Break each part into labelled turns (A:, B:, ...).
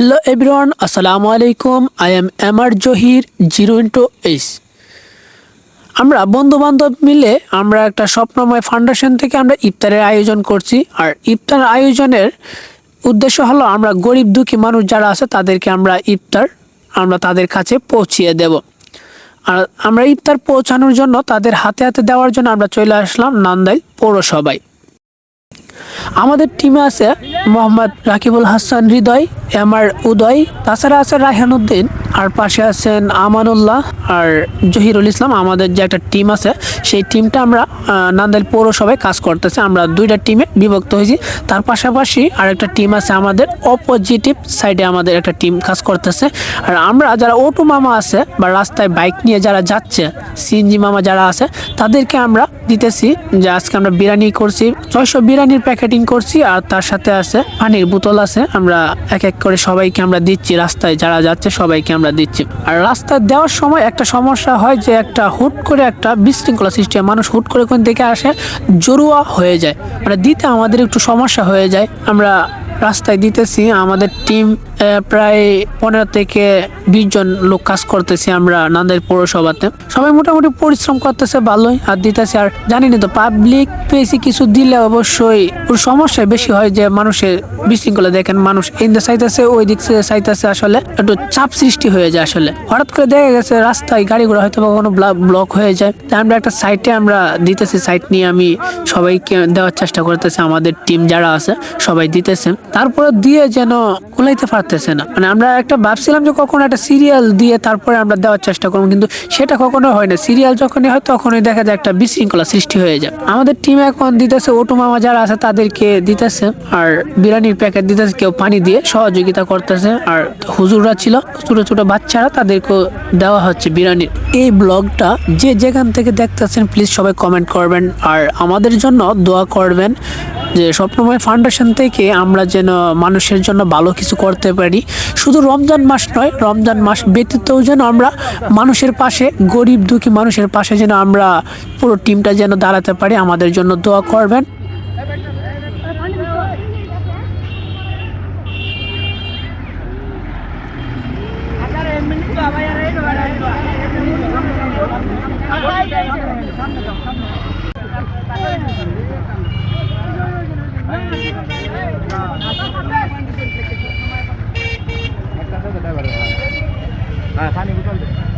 A: Hello everyone আসসালামু আলাইকুম I am MR Zahir zero into ace আমরা বন্ধু বান্ধব মিলে আমরা একটা স্বপ্নময় ফাউন্ডেশন থেকে আমরা ইফতারের আয়োজন করছি। আর ইফতার আয়োজনের উদ্দেশ্য হলো আমরা গরিব দুঃখী মানুষ যারা আছে, তাদেরকে আমরা ইফতার আমরা তাদের কাছে পৌঁছিয়ে দেব। আর আমরা ইফতার পৌঁছানোর জন্য তাদের হাতে হাতে দেওয়ার জন্য আমরা চলে আসলাম নান্দাইল পৌরসভায়। আমাদের টিমে আছে মোহাম্মদ রাকিবুল হাসান হৃদয় এম আর উদয় তাছাড়া আছে রায়হান উদ্দিন। আর পাশে আছেন আমানুল্লাহ আর জহিরুল ইসলাম, আমাদের যে একটা টিম আছে, সেই টিমটা আমরা নান্দাইল পৌরসভায় কাজ করতেছে। আমরা দুইটা টিমে বিভক্ত হয়েছি। তার পাশাপাশি আরেকটা টিম আছে আমাদের অপজিটিভ সাইডে আমাদের একটা টিম কাজ করতেছে। আর আমরা যারা অটো মামা আছে বা রাস্তায় বাইক নিয়ে যারা যাচ্ছে সিএনজি মামা যারা আছে, তাদেরকে আমরা দিতেছি যে আজকে আমরা বিরিয়ানি করছি। ছয়শো বিরিয়ানির প্যাকেটিং করছি আর তার সাথে আছে পানির বোতল আছে। আমরা এক এক করে সবাইকে আমরা দিচ্ছি। রাস্তায় যারা যাচ্ছে সবাইকে আমরা দিচ্ছি। আর রাস্তা দেওয়ার সময় একটা সমস্যা হয় যে একটা হুট করে একটা বিশৃঙ্খলা সৃষ্টি হয়। মানুষ হুট করে কোন থেকে আসে জরুয়া হয়ে যায়। মানে দিতে আমাদের একটু সমস্যা হয়ে যায়। আমরা রাস্তায় দিতেছি, আমাদের টিম প্রায় পনেরো থেকে বিশ জন লোক কাজ করতেছি আমরা নান্দাইল পৌরসভাতে। সবাই মোটামুটি পরিশ্রম করতেছে, ভালোই আর দিতেছে। আর জানি না তো পাবলিক পেয়েছি কিছু দিলে অবশ্যই ওর সমস্যা বেশি হয় যে মানুষের বিশৃঙ্খলা দেখেন, মানুষ এদিকে চাইতেছে, ওই দিক চাইতেছে আসলে একটু চাপ সৃষ্টি হয়ে যায় আসলে। হঠাৎ করে দেখা গেছে রাস্তায় গাড়িগুলো হয়তো বা কোনো ব্লক হয়ে যায়। তাই আমরা একটা সাইটে আমরা দিতেছি সাইট নিয়ে আমি সবাইকে দেওয়ার চেষ্টা করতেছি, আমাদের টিম যারা আছে সবাই দিতেছে। তারপরে দিয়ে যেন কুলাইতে পারতেছে না। মানে আমরা একটা ভাবছিলাম যে কখনো একটা সিরিয়াল দিয়ে তারপরে আমরা দেওয়ার চেষ্টা করব, কিন্তু সেটা কখনো হয় না। সিরিয়াল যখনই হয়, তখনই দেখা যায় একটা বিশৃঙ্খলা সৃষ্টি হয়ে যায়। আমাদের টিম এখন দিতেছে, ওটু মামা যারা আছে তাদেরকে দিতেছে, আর বিরিয়ানির প্যাকেট দিতেছে, কেউ পানি দিয়ে সহযোগিতা করতেছে, আর হুজুররা ছিল, ছোট ছোট বাচ্চারা তাদেরকেও দেওয়া হচ্ছে বিরিয়ানির। এই ব্লগটা যে যেখান থেকে দেখতেছেন প্লিজ সবাই কমেন্ট করবেন। আর আমাদের জন্য দোয়া করবেন যে স্বপ্নময় ফাউন্ডেশন থেকে আমরা যেন মানুষের জন্য ভালো কিছু করতে পারি। শুধু রমজান মাস নয়, রমজান মাস ব্যতীতও যেন আমরা মানুষের পাশে, গরিব দুঃখী মানুষের পাশে যেন আমরা পুরো টিমটা যেন দাঁড়াতে পারি। আমাদের জন্য দোয়া করবেন।
B: হ্যাঁ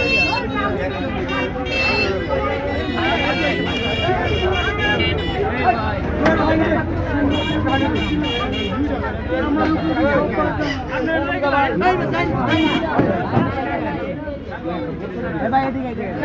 B: ভাই এদিকে এদিকে